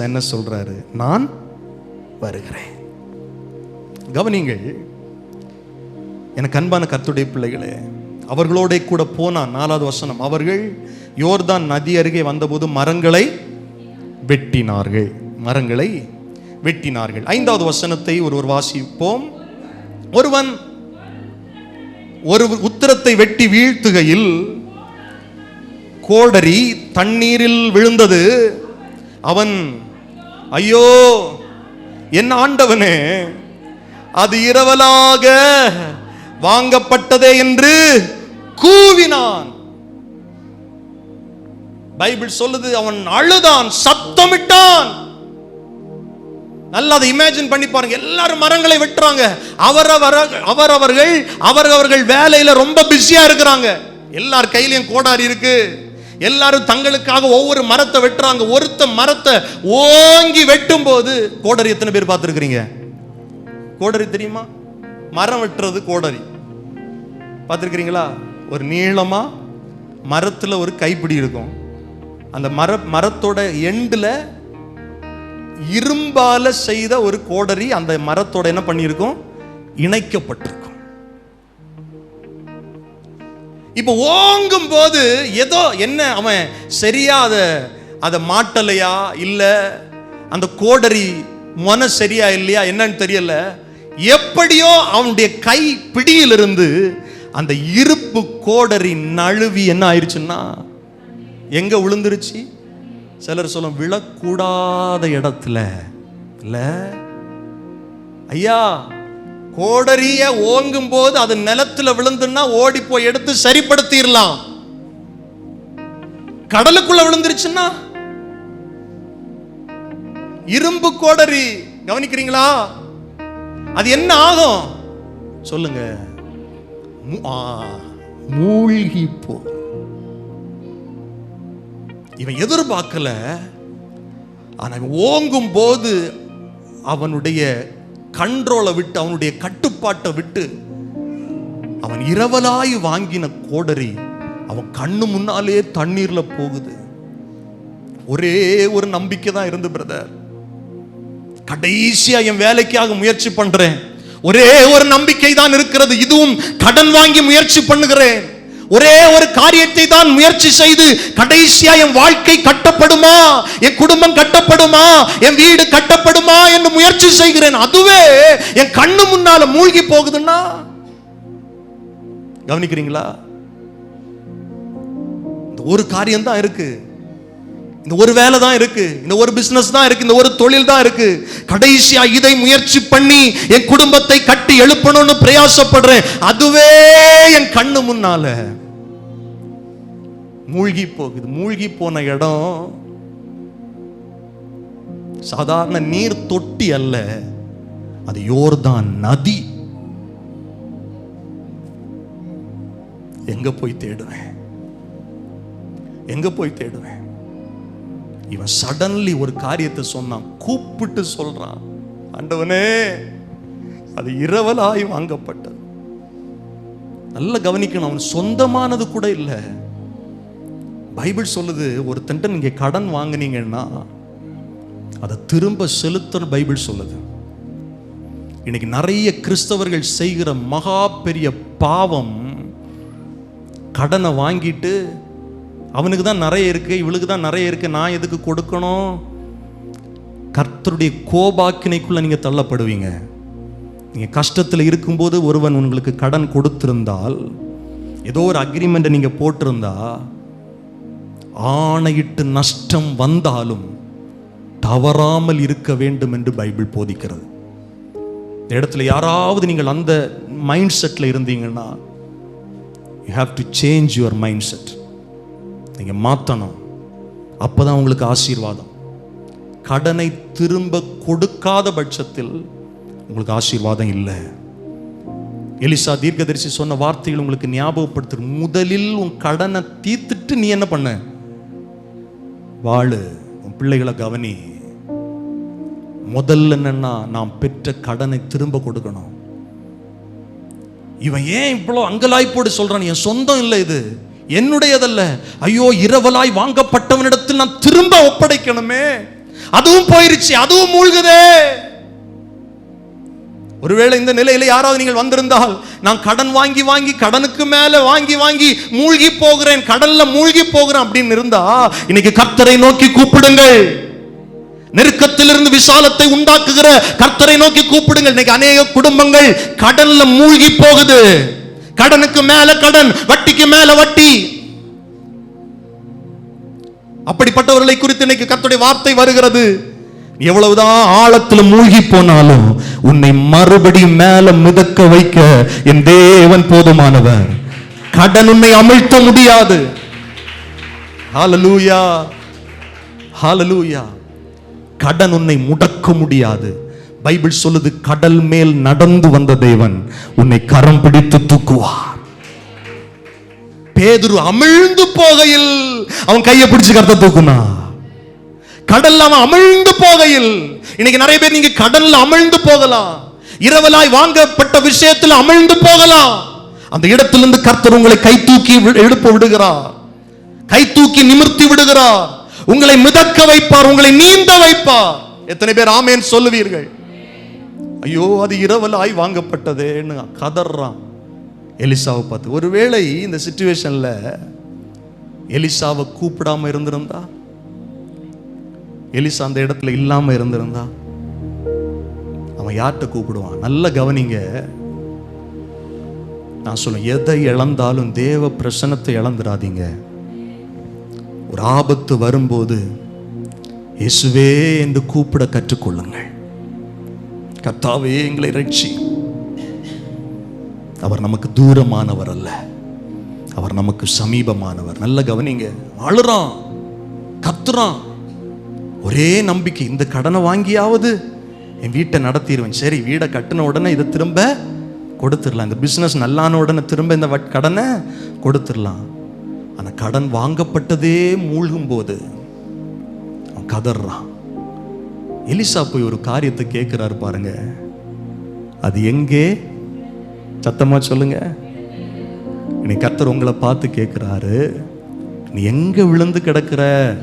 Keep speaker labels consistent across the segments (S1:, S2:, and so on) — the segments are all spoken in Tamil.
S1: எலிசா என்ன சொல்றாரு? நான் வருகிறேன். கவனிங்கள் எனக்கு அன்பான கத்துடைய பிள்ளைகளே அவர்களோட கூட போனான் நாலாவது வசனம் அவர்கள் யோர்தான் நதி அருகே வந்தபோது மரங்களை வெட்டினார்கள். மரங்களை வெட்டினார்கள். ஐந்தாவது வசனத்தை ஒருவர் வாசிப்போம். ஒருவன் ஒரு உத்தரத்தை வெட்டி வீழ்த்துகையில் கோடரி தண்ணீரில் விழுந்தது. அவன் ஐயோ என் ஆண்டவனே அது இரவலாக வாங்கப்பட்டதே என்று கூவினான். பைபிள் சொல்லுது அவன் அழுதான் சத்தமிட்டான் நல்லா அதை இமேஜின் பண்ணி பாருங்க எல்லாரும் மரங்களை வெட்டுறாங்க. அவரவர அவரவர்கள் அவரவர்கள் வேலையில ரொம்ப பிஸியா இருக்கிறாங்க. எல்லார் கையிலையும் கோடாரி இருக்கு. எல்லாரும் தங்களுக்காக ஒவ்வொரு மரத்தை வெட்டுறாங்க. ஒருத்த மரத்தை ஓங்கி வெட்டும் போது கோடரி எத்தனை பேர் பார்த்துருக்கிறீங்க? கோடரி தெரியுமா? மரம் வெட்டுறது கோடரி. பார்த்துருக்கிறீங்களா? ஒரு நீளமா மரத்துல ஒரு கைப்பிடி இருக்கும். அந்த மர மரத்தோட எண்டில் இரும்பால செய்த ஒரு கோடரி அந்த மரத்தோட என்ன பண்ணியிருக்கும்? இணைக்கப்பட்டிருக்கும். இப்போ ஓங்கும் போது ஏதோ என்ன அவன் சரியா அதை அதை மாட்டலையா இல்லை அந்த கோடரி மன சரியா இல்லையா என்னன்னு தெரியல. எப்படியோ அவனுடைய கை பிடியிலிருந்து அந்த இருப்பு கோடரி நழுவி என்ன ஆயிடுச்சுன்னா எங்க விழுந்துருச்சு? சிலர் சொல்லும் விழக்கூடாத இடத்துல. இல்லை. ஐயா கோடரிய ஓங்கும் போது அது நிலத்துல விழுந்துன்னா ஓடி போய் எடுத்து சரிப்படுத்திடலாம். கடலுக்குள்ள விழுந்துருச்சுன்னா? இரும்பு கோடரி கவனிக்கிறீங்களா? அது என்ன ஆகும்? சொல்லுங்க. மூழ்கி போ. இவன் எதிர்பார்க்கல. ஆனா ஓங்கும் போது அவனுடைய கண்ட்ரோலை விட்டு அவனுடைய கட்டுப்பாட்டை விட்டு அவன் இரவலாய் வாங்கின கோடரி அவன் கண்ணு முன்னாலே தண்ணீர்ல போகுது. ஒரே ஒரு நம்பிக்கை தான் இருந்து பிரதர் கடைசியா என் வேலைக்காக முயற்சி பண்றேன். ஒரே ஒரு நம்பிக்கை தான் இருக்கிறது. இதுவும் கடன் வாங்கி முயற்சி பண்ணுகிறேன். ஒரே ஒரு காரியத்தை தான் முயற்சி செய்து கடைசியா என் வாழ்க்கை கட்டப்படுமா? என் குடும்பம் கட்டப்படுமா? என் வீடு கட்டப்படுமா என்று முயற்சி செய்கிறேன். அதுவே என் கண்ணு முன்னால மூழ்கி போகுதுன்னா? கவனிக்கிறீங்களா? இந்த ஒரு காரியம் தான் இருக்கு. இந்த ஒரு வேலை தான் இருக்கு. இந்த ஒரு பிசினஸ் தான் இருக்கு. இந்த ஒரு தொழில் தான் இருக்கு. கடைசியா இதை முயற்சி பண்ணி என் குடும்பத்தை கட்டி எழுப்பணும்னு பிரயாசப்படுறேன். அதுவே என் கண்ணு முன்னால. மூழ்கி போகுது மூழ்கி போன இடம் சாதாரண நீர் தொட்டி அல்ல அது யோர்தான் நதி. எங்க போய் தேடுவேன்? எங்க போய் தேடுவேன்? இவன் சடன்லி ஒரு காரியத்தை சொன்னான் கூப்பிட்டு சொல்றான். ஆண்டவனே அது இரவலாய் வாங்கப்பட்டது. நல்ல கவனிக்கணும் அவன் சொந்தமானது கூட இல்லை. பைபிள் சொல்லுது ஒருத்தன்ட்ட நீங்கள் கடன் வாங்குனீங்கன்னா அதை திரும்ப செலுத்தணும் பைபிள் சொல்லுது. இன்னைக்கு நிறைய கிறிஸ்தவர்கள் செய்கிற மகா பெரிய பாவம் கடனை வாங்கிட்டு அவனுக்கு தான் நிறைய இருக்கு இவளுக்கு தான் நிறைய இருக்கு நான் எதுக்கு கொடுக்கணும்? கர்த்தருடைய கோபாக்கினைக்குள்ள நீங்கள் தள்ளப்படுவீங்க. நீங்கள் கஷ்டத்தில் இருக்கும்போது ஒருவன் உங்களுக்கு கடன் கொடுத்திருந்தால் ஏதோ ஒரு அக்ரிமெண்ட்டை நீங்கள் போட்டிருந்தா ஆணையிட்டு நஷ்டம் வந்தாலும் தவறாமல் இருக்க வேண்டும் என்று பைபிள் போதிக்கிறது. இந்த இடத்துல யாராவது நீங்கள் அந்த மைண்ட் செட்டில் இருந்தீங்கன்னா you have to change your mindset நீங்கள் மாற்றணும் அப்போ தான் உங்களுக்கு ஆசீர்வாதம். கடனை திரும்ப கொடுக்காத பட்சத்தில் உங்களுக்கு ஆசீர்வாதம் இல்லை. எலிசா தீர்க்கதரிசி சொன்ன வார்த்தைகள் உங்களுக்கு ஞாபகப்படுத்து முதலில் உன் கடனை தீர்த்துட்டு நீ என்ன பண்ண? வாழு உன் பிள்ளைகளை கவனி. முதல்ல என்னன்னா நாம் பெற்ற கடனை திரும்ப கொடுக்கணும். இவன் ஏன் இவ்வளோ அங்கலாய்ப்போடு சொல்றான்? என் சொந்தம் இல்லை இது. என்னுடையதல்ல. ஐயோ இரவலாய் வாங்கப்பட்டவனிடத்தில் நான் திரும்ப ஒப்படைக்கணுமே. அதுவும் போயிருச்சு அதுவும் மூழ்குதே. ஒருவேளை இந்த நிலையில யாராவது நீங்கள் வந்திருந்தால் நான் கடன் வாங்கி வாங்கி கடனுக்கு மேல வாங்கி வாங்கி மூழ்கி போகிறேன் கடல்ல மூழ்கி போகிறேன் அப்படின்னு இருந்தா இன்னைக்கு கர்த்தரை நோக்கி கூப்பிடுங்கள். நெருக்கத்திலிருந்து விசாலத்தை உண்டாக்குகிற கர்த்தரை நோக்கி கூப்பிடுங்கள். இன்னைக்கு அநேக குடும்பங்கள் கடல்ல மூழ்கி போகுது. கடனுக்கு மேல கடன் வட்டிக்கு மேல வட்டி. அப்படிப்பட்டவர்களை குறித்து இன்னைக்கு கர்த்தருடைய வார்த்தை வருகிறது. எவ்வளவுதான் ஆழத்துல மூழ்கி போனாலும் உன்னை மறுபடியும் மேல மிதக்க வைக்க என் தேவன் போதுமானவர். கடன் உன்னை அமிழ்த்த முடியாது. ஹalleluya ஹாலலூயா கடன் உன்னை முடக்க முடியாது. பைபிள் சொல்லுது கடல் மேல் நடந்து வந்த தேவன் உன்னை கரம் பிடித்து தூக்குவார். பேதுரு அமிழ்ந்து போகையில் அவன் கையை பிடிச்சு கருத்தை தூக்குனா கடல்ல அவன் அமிழ்ந்து போகையில். இன்னைக்கு நிறைய பேர் நீங்க கடல்ல அமிழ்ந்து போகலாம். இரவலாய் வாங்கப்பட்ட விஷயத்தில் அமிழ்ந்து போகலாம். அந்த இடத்திலிருந்து கர்த்தர் உங்களை கை தூக்கி எழுப்ப விடுகிறார். கை தூக்கி நிமிர்த்தி விடுகிறார். உங்களை மிதக்க வைப்பார் உங்களை நீந்த வைப்பார். எத்தனை பேர் ஆமேன் சொல்லுவீர்கள். ஐயோ அது இரவலாய் வாங்கப்பட்டதேன்னு கதறான். எலிசாவை பார்த்து ஒருவேளை இந்த சுச்சுவேஷனில் எலிசாவை கூப்பிடாம இருந்திருந்தா? எலிசா அந்த இடத்துல இல்லாம இருந்திருந்தா? அவன் யார்கிட்ட கூப்பிடுவான்? நல்ல கவனிங்க. நான் சொல்லுவேன் எதை இழந்தாலும் தேவ பிரசனத்தை இழந்துடாதீங்க. ஒரு ஆபத்து வரும்போது இயேசுவே என்று கூப்பிட கற்றுக்கொள்ளுங்கள். கத்தாவே எங்களை ரட்சி. அவர் நமக்கு தூரமானவர் அல்ல. அவர் நமக்கு சமீபமானவர். நல்ல கவனிங்க. அழுறான் கத்துறான். ஒரே நம்பிக்கை இந்த கடனை வாங்கியாவது என் வீட்டை நடத்திடுவேன். சரி வீடை கட்டின உடனே இதை திரும்ப கொடுத்துடலாம். இந்த பிஸ்னஸ் நல்லான உடனே திரும்ப இந்த வட்- கடனை கொடுத்துடலாம். ஆனால் கடன் வாங்கப்பட்டதே மூழ்கும் போது அவன் கதறான். எலிசா போய் ஒரு காரியத்தை கேட்குறாரு பாருங்க. அது எங்கே? சத்தமாக சொல்லுங்க. இன்னைக்கு கர்த்தர் உங்களை பார்த்து கேட்குறாரு நீ எங்கே விழுந்து கிடக்கிற?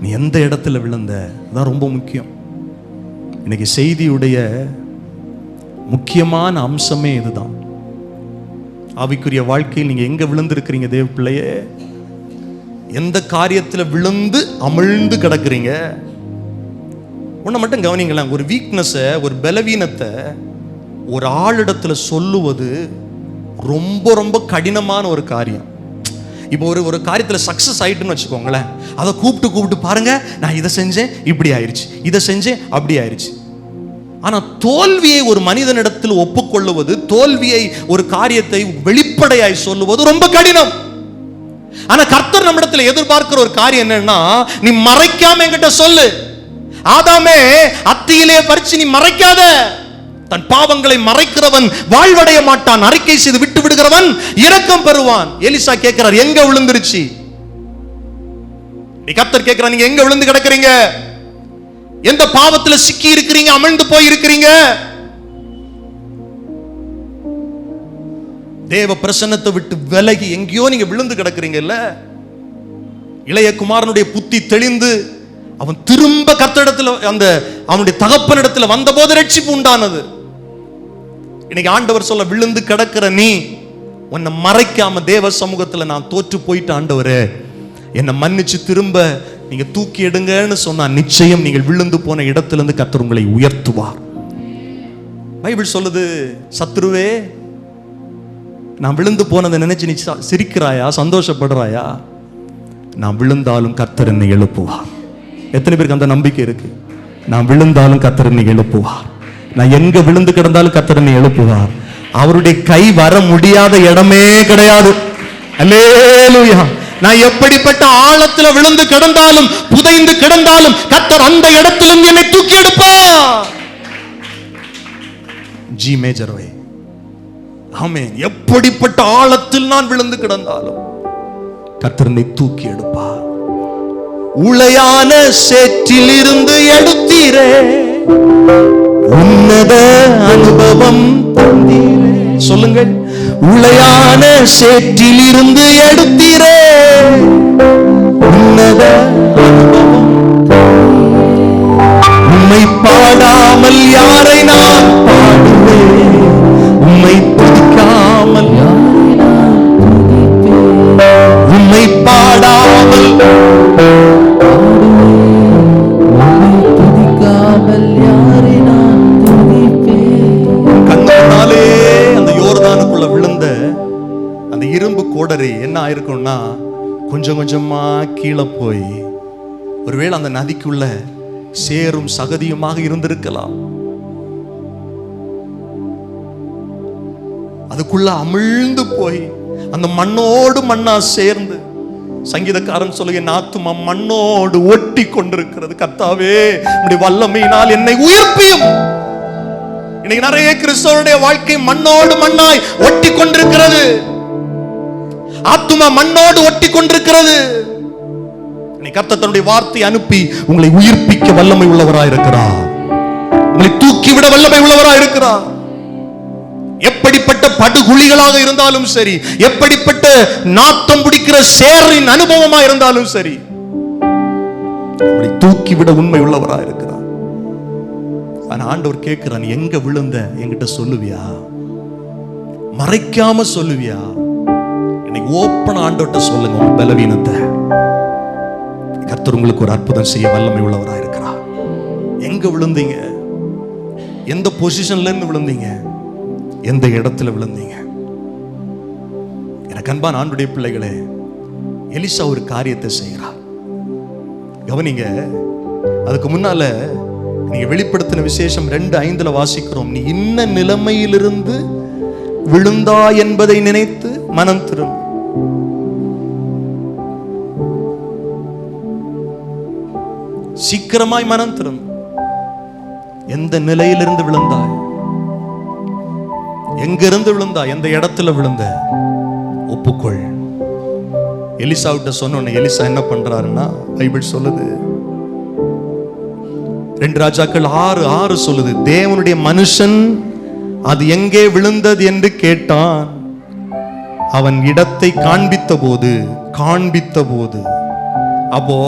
S1: நீ எந்த இடத்துல விழுந்த? அதான் ரொம்ப முக்கியம். இன்னைக்கு செய்தியுடைய முக்கியமான அம்சமே இதுதான். ஆவிக்குரிய வாழ்க்கையில் நீங்க எங்க விழுந்திருக்கிறீங்க தேவ பிள்ளையே? எந்த காரியத்தில் விழுந்து அமிழ்ந்து கிடக்குறீங்க? ஒன்றை மட்டும் கவனிங்களேன் ஒரு வீக்னஸை ஒரு பலவீனத்தை ஒரு ஆளிடத்தில் சொல்லுவது ரொம்ப ரொம்ப கடினமான ஒரு காரியம். இப்போ ஒரு ஒரு காரியத்தில் சக்ஸஸ் ஆயிட்டுன்னு வச்சுக்கோங்களேன். அதை கூப்பிட்டு கூப்பிட்டு பாருங்க நான் இதை செஞ்சேன் இப்படி ஆயிருச்சு. இதை செஞ்சேன் அப்படி ஆயிருச்சு. ஆனால் தோல்வியை ஒரு மனிதனிடத்தில் ஒப்புக்கொள்ளுவது தோல்வியை ஒரு காரியத்தை வெளிப்படையாய் சொல்லுவது ரொம்ப கடினம். ஆனா கர்த்தர் நம்மிடத்துல எதிர்பார்க்கிற ஒரு காரியம் என்னன்னா நீ மறைக்காம என்கிட்ட சொல்லு. ஆதாமே அத்தியிலே பறிச்சு நீ மறைக்காத. தன் பாவங்களை மறைக்கிறவன் வாழ்வடைய மாட்டான் அறிக்கை செய்து விட்டு விடுகிறவன் இரக்கம் பெறுவான். எலிசா கேட்கிறார் எங்க விழுந்துருச்சு? நீ கத்தர் கேட்கிறார் நீங்க எங்க விழுந்து கிடக்குறீங்க? எந்த பாவத்துல சிக்கி இருக்கிறீங்க அமிழ்ந்து போய் இருக்கிறீங்க? தேவ பிரசன்னத்தை விட்டு விலகி எங்கேயோ நீங்க விழுந்து கிடக்குறீங்கல்ல? இளைய குமாரனுடைய புத்தி தெளிந்து அவன் திரும்ப கர்த்தரிடத்துல அந்த அவனுடைய தகப்பனிடத்துல வந்தபோது ரட்சிப்பு உண்டானது. இன்னைக்கு ஆண்டவர் சொல்ல விழுந்து கிடக்கிற நீ உன்னை மறைக்காம தேவ சமூகத்துல நான் தோற்று போயிட்டு ஆண்டவரே. என்னை மன்னிச்சு திரும்ப நீங்க தூக்கி எடுங்கன்னு சொன்னா நிச்சயம் நீங்கள் விழுந்து போன இடத்திலிருந்து கத்தர் உங்களை உயர்த்துவார். பைபிள் சொல்லுது சத்ருவே நான் விழுந்து போனதை நினைச்சு நீ சிரிக்கிறாயா சந்தோஷப்படுறாயா? நான் விழுந்தாலும் கத்தர் என்னை எழுப்புவார். எத்தனை பேருக்கு அந்த நம்பிக்கை இருக்கு? நான் விழுந்தாலும் கத்தர் என்னை எழுப்புவார். நான் எங்க விழுந்து கிடந்தாலும் கர்த்தர் என்னை எழுப்புவார். அவருடைய கை வர முடியாத இடமே கிடையாது. அல்லேலூயா. நான் எப்படிப்பட்ட ஆழத்துல விழுந்து கிடந்தாலும் புதைந்து கிடந்தாலும் கத்தர் அந்த இடத்திலும் என்னை தூக்கி எடுப்பார். ஜி மேஜர் வை ஆமென். எப்படிப்பட்ட ஆழத்தில் நான் விழுந்து கிடந்தாலும் கர்த்தரனை தூக்கி எடுப்பார். உளையான சேற்றில் இருந்து எடுத்தீரே. உன்னத அனுபவம் தந்தீரே. சொல்லுங்கள் உளையான சேற்றில் இருந்து எடுத்தீரே. உன்னத அனுபவம் உண்மை பாடாமல் யார் ஆயிருக்கும்னா கொஞ்சம் கொஞ்சமா கீழே போய் ஒருவேளை அந்த நதிக்குள்ள சேரும் சகதியுமாக இருந்திருக்கலாம். அதுக்குள்ள அமிழ்ந்து போய் அந்த மண்ணோடு மண்ணா சேர்ந்து சங்கீதக்காரன் சொல்லுங்க நாத்துமா மண்ணோடு ஒட்டி கொண்டிருக்கிறது. கத்தாவே உம்முடைய வல்லமையினால் என்னை உயிர்ப்பியும். இன்னைக்கு நிறைய கிறிஸ்தவனுடைய வாழ்க்கை மண்ணோடு மண்ணாய் ஒட்டி கொண்டிருக்கிறது. ஆத்துமா மண்ணோடு ஒட்டி கொண்டிருக்கிறது நீ கர்த்தர் தன்னுடைய வார்த்தை அனுப்பி உங்களை உயிர்ப்பிக்க வல்லமை உள்ளவராய் இருக்கிறார் உங்களை தூக்கிவிட வல்லமை உள்ளவராய் இருக்கிறார் எப்படிப்பட்ட படுகுழிகளாக இருந்தாலும் சரி எப்படிப்பட்ட நாத்தம் பிடிக்கிற சேரின் அனுபவமா இருந்தாலும் சரி உங்களை தூக்கிவிட உண்மை உள்ளவரா இருக்கிறார் ஆனா ஆண்டவர் கேட்கிறான் எங்க விழுந்த? என்கிட்ட சொல்லுவியா? மறைக்காம சொல்லுவியா? இன்னைக்கு ஓப்பன் ஆண்டோட்ட சொல்லுங்க உங்க பலவீனத்தை. கர்த்தர் உங்களுக்கு ஒரு அற்புதம் செய்ய வல்லமை உள்ளவராக இருக்கிறார். எங்க விழுந்தீங்க? எந்த பொசிஷன்ல இருந்து விழுந்தீங்க? எந்த இடத்துல விழுந்தீங்க? எனக்கு அன்பான ஆண்டுடைய பிள்ளைகளே எலிசா ஒரு காரியத்தை செய்கிறார். கவனிங்க அதுக்கு முன்னால நீங்க வெளிப்படுத்தின விசேஷம் ரெண்டு ஐந்துல வாசிக்கிறோம். நீ இன்ன நிலைமையிலிருந்து விழுந்தா என்பதை நினைத்து மனம் திரும்ப சீக்கிரமாய் மனம் திரும்ப எந்த நிலையிலிருந்து விழுந்தாய்? எங்கிருந்து விழுந்தா எந்த இடத்துல விழுந்த? ஒப்புக்கொள். எலிசா விட்ட சொன்ன எலிசா என்ன பண்றாருன்னா பைபிள் சொல்லுது. ரெண்டு ராஜாக்கள் ஆறு ஆறு சொல்லுது. தேவனுடைய மனுஷன் அது எங்கே விழுந்தது என்று கேட்டான். அவன் இடத்தை காண்பித்த போது காண்பித்த போது அப்போ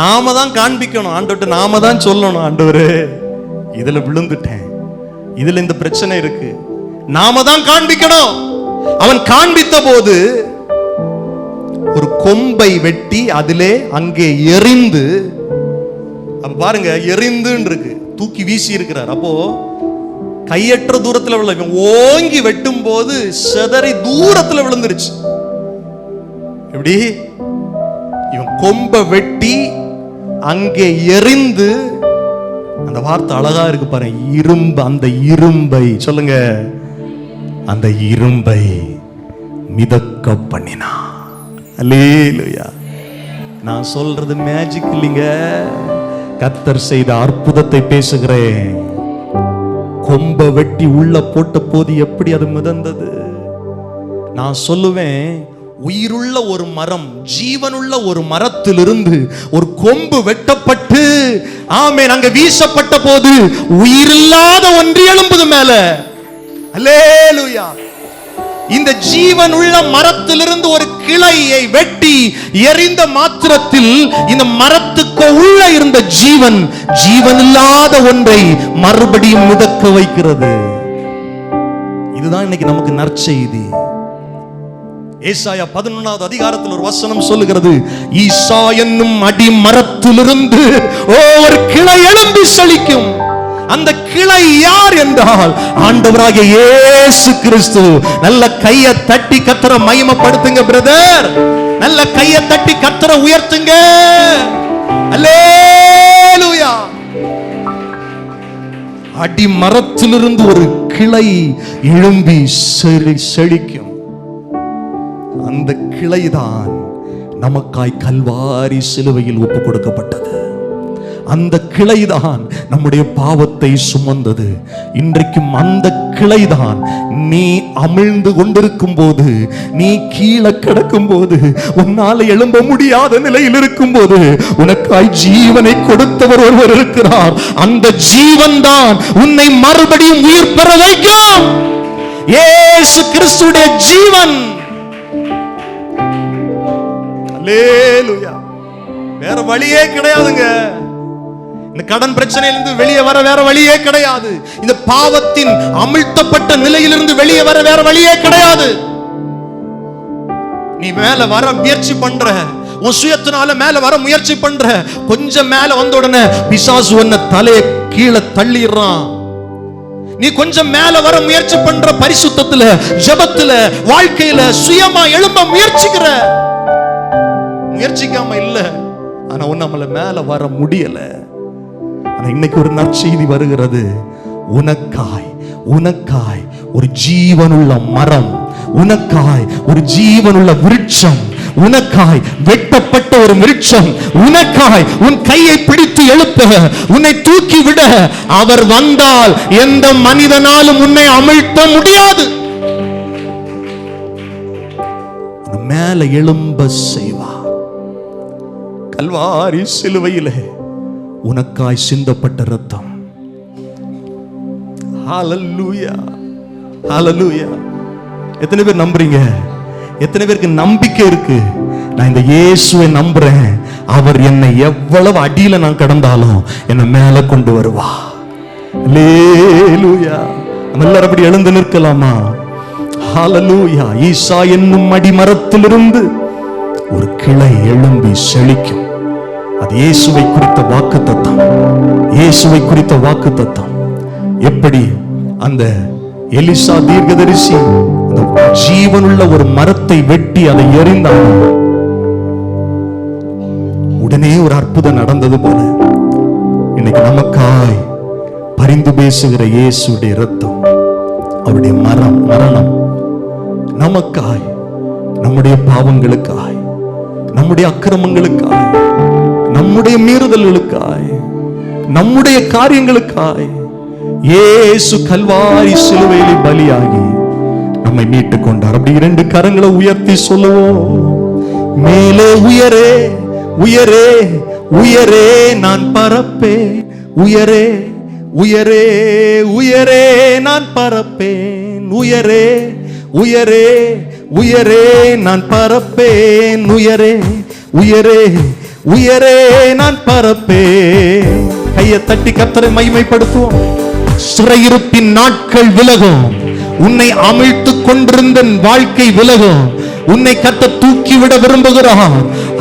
S1: நாம தான் காண்பிக்கணும். ஆண்டவர்கிட்ட நாம தான் சொல்லணும் ஆண்டவரு. இதுல விழுந்துட்டேன். இதுல இந்த பிரச்சனை இருக்கு. நாம தான் காண்பிக்கணும். அவன் காண்பித்த போது ஒரு கொம்பை வெட்டி அதிலே அங்கே எரிந்து அப்ப பாருங்க எரிந்துன்னு இருக்கு. தூக்கி வீசி இருக்கிறார். அப்போ கையற்ற தூரத்துல விழ இவன் ஓங்கி வெட்டும் போது செதறி தூரத்துல விழுந்துருச்சு. எப்படி? இவன் கொம்பை வெட்டி அங்கே எரிந்து அந்த வார்த்தை அழகா இருக்கு பாருங்க. இரும்பு அந்த இரும்பை சொல்லுங்க. அந்த இரும்பை மிதக்க பண்ணினான். அல்லேலூயா. நான் சொல்றது மேஜிக் இல்லைங்க. கத்தர் செய்த அற்புதத்தை பேசுகிறேன். கொம்ப வெட்டி உள்ள போட்ட போது எப்படி அது மிதந்தது? நான் சொல்லுவேன் உயிருள்ள ஒரு மரம் ஜீவனுள்ள ஒரு மரத்திலிருந்து ஒரு கொம்பு வெட்டப்பட்டு ஆமே அங்க வீசப்பட்ட போது உயிரில்லாத ஒன்று எழும்புது மேல. அலேலுயா இந்த ஜீவன் உள்ள மரத்திலிருந்து ஒரு கிளையை வெட்டி எரிந்த மாத்திரத்தில் இந்த மரத்துக்கு உள்ள இருந்த ஜீவன் ஜீவன் இல்லாத ஒன்றை மறுபடியும் மிதக்க வைக்கிறது. இதுதான் இன்னைக்கு நமக்கு நற்செய்தி. ஏசாயா பதினொன்றாவது அதிகாரத்தில் ஒரு வசனம் சொல்லுகிறது ஈசா என்னும் அடி மரத்திலிருந்து ஓ ஒரு கிளை எழும்பி செழிக்கும் அந்த கிளை யார் என்றால் ஆண்டவராகிய இயேசு கிறிஸ்து. நல்ல கைய தட்டி கத்தர மயமப்படுத்துங்க பிரதர் நல்ல கைய தட்டி கத்தர உயர்த்துங்க. அல்லேலூயா அடி மரத்திலிருந்து ஒரு கிளை எழும்பி செழி செழிக்கும். அந்த கிளைதான் நமக்காய் கல்வாரி சிலுவையில் ஒப்பு கொடுக்கப்பட்டது அந்த கிளைதான் நம்முடைய பாவத்தை சுமந்தது. இன்றைக்கும் அந்த கிளைதான் நீ அமிழ்ந்து கொண்டிருக்கும் போது நீ கீழே கிடக்கும் போது உன்னால எழும்ப முடியாத நிலையில் இருக்கும் போது உனக்காய் ஜீவனை கொடுத்தவர் ஒருவர் இருக்கிறார். அந்த ஜீவன் தான் உன்னை மறுபடியும் உயிர் பெற வைக்கும். ஏசு கிறிஸ்துடைய ஜீவன். வேற வழியே கிடையாதுங்க. இந்த கடன் பிரச்சனையிலிருந்து வெளியே வர வேற வழியே கிடையாது. இந்த பாவத்தின் அமிழ்த்தப்பட்ட நிலையிலிருந்து வெளியே வர வேற வழியே கிடையாது. நீ மேல வர முயற்சி பண்ற. உன் சுயத்தினால மேல வர முயற்சி பண்ற. கொஞ்சம் மேல வந்த உடனே பிசாசு உன்னை தலையை கீழே தள்ளிடுறான். நீ கொஞ்சம் மேல வர முயற்சி பண்ற பரிசுத்தத்துல ஜபத்துல வாழ்க்கையில சுயமா எழும்ப முயற்சிக்கிற. முயற்சிக்காம இல்ல. ஆனா உன்னால மேல வர முடியல. இன்னைக்கு ஒரு நற்செய்தி வருகிறது. உனக்காய் உனக்காய் ஒரு ஜீவனுள்ள மரம் உனக்காய் ஒரு ஜீவனுள்ள விருட்சம் உனக்காய் வெட்டப்பட்ட ஒரு விருட்சம் உனக்காய் உன் கையை பிடித்து எழுப்ப உன்னை தூக்கி விட அவர் வந்தால் எந்த மனிதனாலும் உன்னை அமிழ்த்த முடியாது. மேல எழும்ப செய்வா கல்வாரி சிலுவையிலே உனக்காய் சிந்தப்பட்ட ரத்தம் எத்தனை பேர் நம்புறீங்க? எத்தனை பேருக்கு நம்பிக்கை இருக்கு? நான் இந்த இயேசுவை நம்புறேன். அவர் என்னை எவ்வளவு அடியில நான் கடந்தாலும் என்னை மேல கொண்டு வருவா. நம்ம எல்லாரும் அப்படி எழுந்து நிற்கலாமா? ஹalleluya ஈசா என்னும் அடிமரத்திலிருந்து ஒரு கிளை எழும்பி செழிக்கும். இயேசுவை குறித்த வாக்கு தத்தம் இயேசுவை குறித்த வாக்கு தத்தம் எப்படி? அந்த எலிசா தீர்க்கதரிசி ஜீவனுள்ள ஒரு மரத்தை வெட்டி அதை எறிந்தானோ. உடனே ஒரு அற்புதம் நடந்தது போல. இன்னைக்கு நமக்காய் பரிந்து பேசுகிற இயேசுடைய ரத்தம் அவருடைய மரம் மரணம் நமக்காய் நம்முடைய பாவங்களுக்காய் நம்முடைய அக்கிரமங்களுக்காய் நம்முடைய மீறுதல்களுக்காய் நம்முடைய காரியங்களுக்காய் ஏசு கல்வாரி சிலுவையிலே பலியாகி நம்மை மீட்டுக் கொண்டார் அப்படி இரண்டு கரங்களை உயர்த்தி சொல்லுவோம். மேலே உயரே உயரே உயரே நான் பரப்பே உயரே உயரே உயரே நான் பறப்பேன் உயரே உயரே உயரே நான் பரப்பேன். உயரே உயரே உயரே நான் பரப்பே கையை தட்டி கத்தரை மைமைப்படுத்துவோம் சிறையிருப்பின் நாட்கள் விலகும். உன்னை அமிழ்த்து கொண்டிருந்த வாழ்க்கை விலகும். உன்னை கத்த தூக்கி விட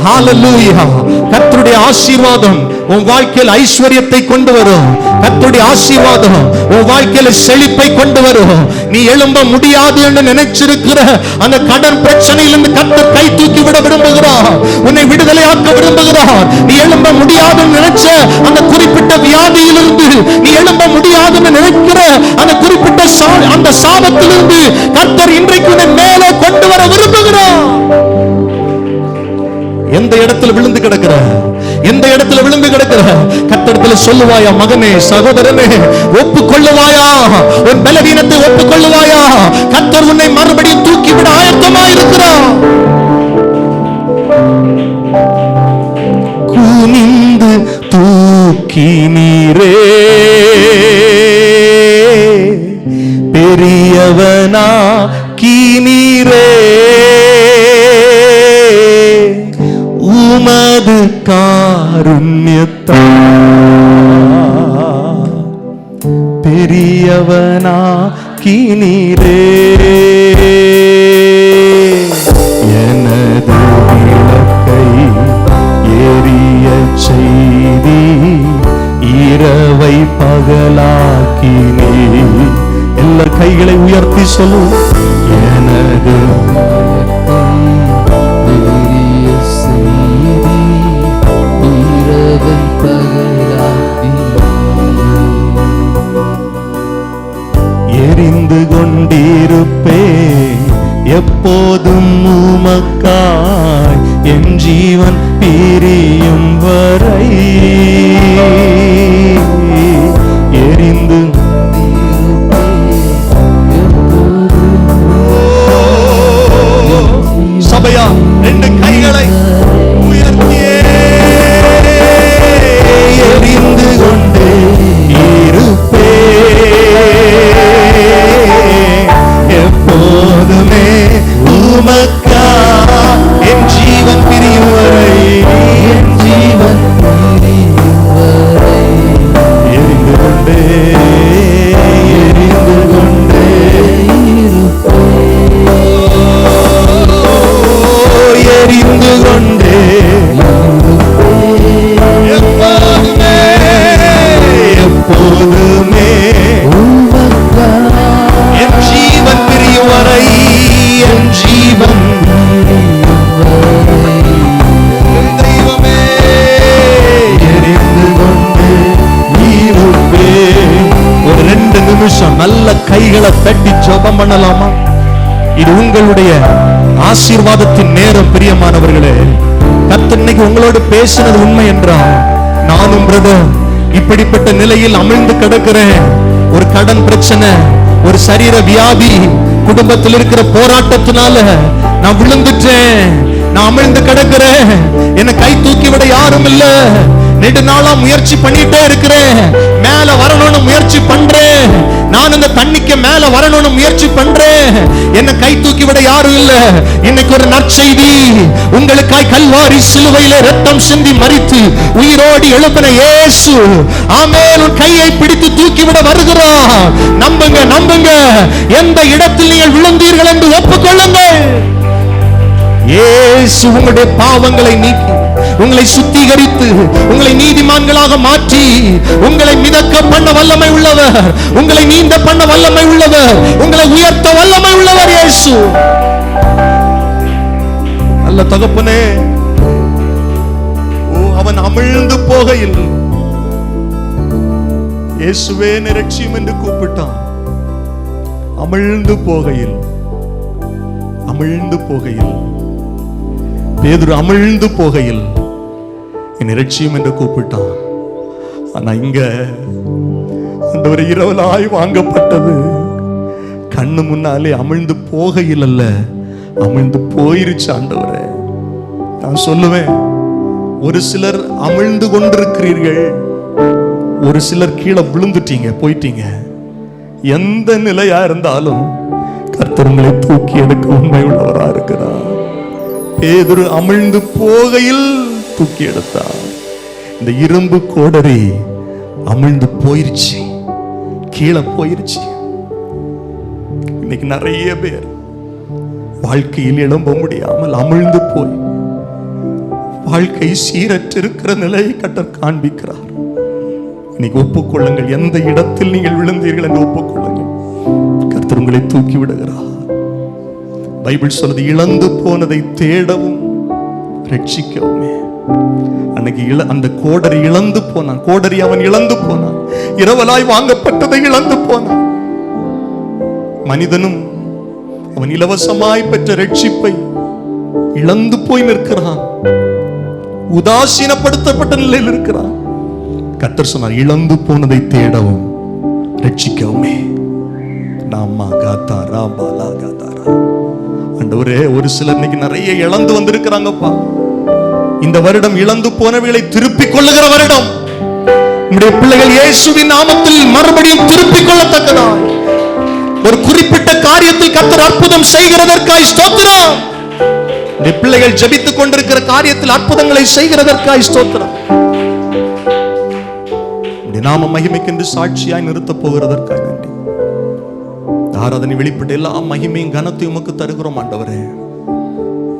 S1: விரும்புகிறார் ஆசீர்வாதம் உன் வாழ்க்கையில் ஐஸ்வர்யத்தை கொண்டு வரும். கர்த்தருடைய ஆசீர்வாதம் உன் வாழ்க்கையில செழிப்பை கொண்டு வரும். நீ எழும்ப முடியாது என்று நினைச்சிருக்கிற அந்த கடன் பிரச்சனையிலிருந்து கத்தர் கை தூக்கி விட விரும்புகிறார். உன்னை விடுதலையாக்க விரும்புகிறார். நீ எழும்ப முடியாதுன்னு நினைச்ச அந்த குறிப்பிட்ட வியாதியிலிருந்து நீ எழும்ப முடியாதுன்னு நினைக்கிற அந்த குறிப்பிட்ட சா- அந்த சாபத்திலிருந்து கத்தர் இன்றைக்கு உன்னை மேலே கொண்டு வர விரும்புகிறார். எந்த இடத்துல விழுந்து கிடக்கிற? எந்த இடத்துல விழுந்து கிடக்கிற? கத்தடத்துல சொல்லுவாயா மகனே சகோதரனே ஒப்புக்கொள்ளுவாயா? உன் பலவீனத்தை ஒப்புக்கொள்ளுவாயா? கத்தர் உன்னை மறுபடியும் தூக்கி விட ஆயத்தமா இருக்கிறா குனிந்து தூக்கி நீரே. பெரியவனா காருண்யத்தா பெரியவனா கீனீரே. எனது விளக்கை எரிய செய்தி இரவை பகலாக்கினே எல்லா கைகளை உயர்த்தி சொல்லும் எனது எப்போதும் உமக்காய் என் ஜீவன் பிரியும் வரை. கர்த்தருடைய ஆசீர்வாதத்தின் நேரம் பிரியமானவர்களே. கர்த்தர் இன்னைக்கு உங்களோடு பேசினது உண்மை என்றால் நானும் பிரதர் இப்படிப்பட்ட நிலையில் அமிழ்ந்து கிடக்கிறேன். ஒரு கடன் பிரச்சனை ஒரு சரீர வியாதி குடும்பத்தில் இருக்கிற போராட்டத்தினால நான் விழுந்துட்டேன். நான் அமிழ்ந்து கிடக்கிறேன். என்னை கை தூக்கி விட யாரும் இல்லை. நெடு நாளா முயற்சி பண்ணிட்டே இருக்கிறேன். மேல வரணும்னு முயற்சி பண்றேன். நான் இந்த தண்ணிக்கு மேல வரணும்னு முயற்சி பண்றேன். என்ன கை தூக்கி விட யாரும் இல்ல. இன்னைக்கு ஒரு நற்செய்தி. உங்களுக்காய் கல்வாரி சிலுவையில ரத்தம் சிந்தி மறித்து உயிரோடி எழுப்பின இயேசு ஆமேல் உன் கையை பிடித்து தூக்கி விட வருகிறார். நம்புங்க நம்புங்க. எந்த இடத்தில் நீங்கள் விழுந்தீர்கள் என்று ஒப்புக்கொள்ளுங்கள். இயேசு உங்களுடைய பாவங்களை நீக்கி உங்களை சுத்திகரித்து உங்களை நீதிமான்களாக மாற்றி உங்களை மிதக்க பண்ண வல்லமை உள்ளவர் உங்களை நீந்த பண்ண வல்லமை உள்ளவர் உங்களை உயர்த்த வல்லமை உள்ளவர் இயேசு. நல்ல தகப்பனே ஓ அவன் அமிழ்ந்து போகையில் இயேசுவே நிரட்சியும் என்று கூப்பிட்டான். அமிழ்ந்து போகையில் அமிழ்ந்து போகையில். பேதுரு அமிழ்ந்து போகையில் என் இறைச்சியும் என்று கூப்பிட்டான். ஆனா இங்க அந்த ஒரு இரவலாய் வாங்கப்பட்டது. கண்ணு முன்னாலே அமிழ்ந்து போகையில் அல்ல அமிழ்ந்து போயிருச்சு ஆண்டவரே. நான் சொல்லுவேன் ஒரு சிலர் அமிழ்ந்து கொண்டிருக்கிறீர்கள் ஒரு சிலர் கீழே விழுந்துட்டீங்க போயிட்டீங்க. எந்த நிலையா இருந்தாலும் கர்த்தர் உங்களை தூக்கி எடுக்க உண்மை உள்ளவராக இருக்கிறார் பேதுரு அமிழ்ந்து போகையில் தூக்கி எடுத்தார் இந்த இரும்பு கோடரி அமிழ்ந்து போயிருச்சு. கீழே போயிருச்சு. இன்னைக்கு நிறைய பேர் வாழ்க்கையில் எழும்ப முடியாமல் அமிழ்ந்து போய் வாழ்க்கை சீரற்றிருக்கிற நிலையை கட்டர் காண்பிக்கிறார். இன்னைக்கு ஒப்புக்கொள்ளுங்கள். எந்த இடத்தில் நீங்கள் விழுந்தீர்கள் என்று ஒப்புக்கொள்ளுங்கள். கர்த்தர் உங்களை தூக்கி விடுகிறார். பைபிள் சொல்றது இழந்து போனதை தேடவும் ரட்சிக்கவுமே. அன்னைக்கு இள அந்த கோடரி இழந்து போனான். கோடரி அவன் இழந்து போனான். இரவலாய் வாங்கப்பட்டதை இழந்து போனான். மனிதனும் அவன் இலவசமாய் பெற்ற ரட்சிப்பை இழந்து போய் நிற்கிறான். உதாசீனப்படுத்தப்பட்ட நிலையில் இருக்கிறான். கத்தர் சொன்னார் இழந்து போனதை தேடவும் ரட்சிக்கவுமே. நாமா காத்தா பாலா காத்தாரா ஆண்டவரே ஒரு சிலர் இன்னைக்கு நிறைய இழந்து வந்திருக்கிறாங்கப்பா. இந்த வருடம் இழந்து போனவைகளை திருப்பிக் கொள்ளுகிற வருடம். நம்முடைய பிள்ளைகள் இயேசுவின் நாமத்தில் மறுபடியும் திருப்பிக் கொள்ளத்தக்கதா ஒரு குறிப்பிட்ட காரியத்தில் கத்தர் அற்புதம் செய்கிறதற்காய் ஸ்தோத்திரம். நம்முடைய பிள்ளைகள் ஜபித்துக் கொண்டிருக்கிற காரியத்தில் அற்புதங்களை செய்கிறதற்காய் ஸ்தோத்திரம். நாம மகிமைக்கென்று சாட்சியாய் நிறுத்தப் போகிறதற்காய் ஆராதனை வெளிப்பட்ட எல்லா மகிமையும் கனத்தையும் உமக்கு தருகிறோம் ஆண்டவரே.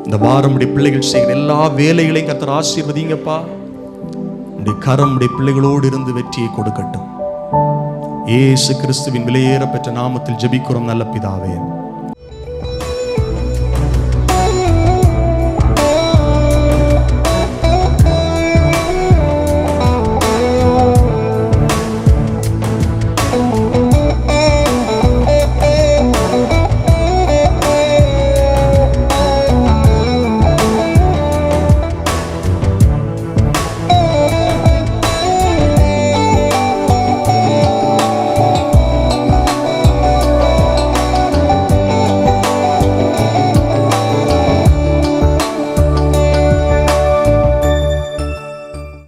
S1: இந்த வாரம் உடைய பிள்ளைகள் செய்கிற எல்லா வேலைகளையும் கத்தர் ஆசீர்வதிங்கப்பா. உடைய கரம் உடைய பிள்ளைகளோடு இருந்து வெற்றியை கொடுக்கட்டும். ஏசு கிறிஸ்துவின் விலையேற பெற்ற நாமத்தில் ஜபிக்கிறோம் நல்ல பிதாவே.